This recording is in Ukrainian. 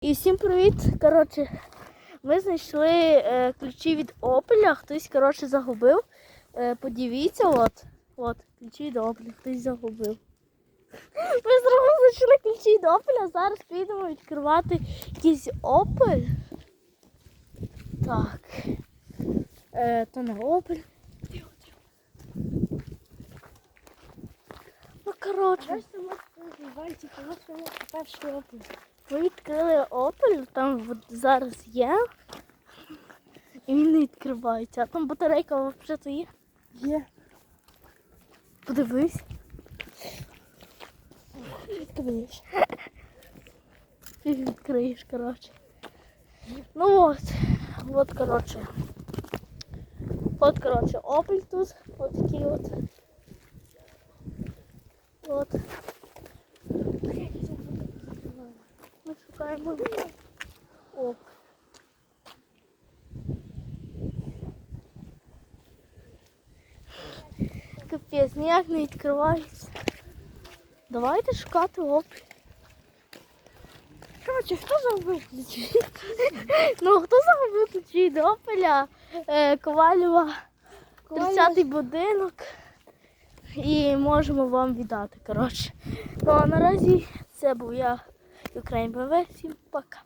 І всім привіт! Коротше, ми знайшли е, ключі від Опеля, хтось коротше, загубив. Е, подивіться, от, от, ключі від Опеля, хтось загубив. Ми зразу знайшли ключі від Опеля, зараз підемо відкривати якийсь Опель. Так. Е, то не Опель. Ну, коротше. Ми відкрили Опель, там зараз є. І він не відкривається. А там батарейка взагалі є. Є. Подивись. Відкриєш. І відкриєш, коротше. Ну от. От, коротше. От, коротше, Опель тут. От такий от. От. Ми шукаємо. О. Капець, ніяк не відкривається. Давайте шукати Опель. Коротше, хто забув ключі? Ну, хто загубив ключі до Опеля? Е, Ковалєва, 30-й будинок. І можемо вам віддати, коротше. Ну а наразі це був я, Україн BV. Всім пока.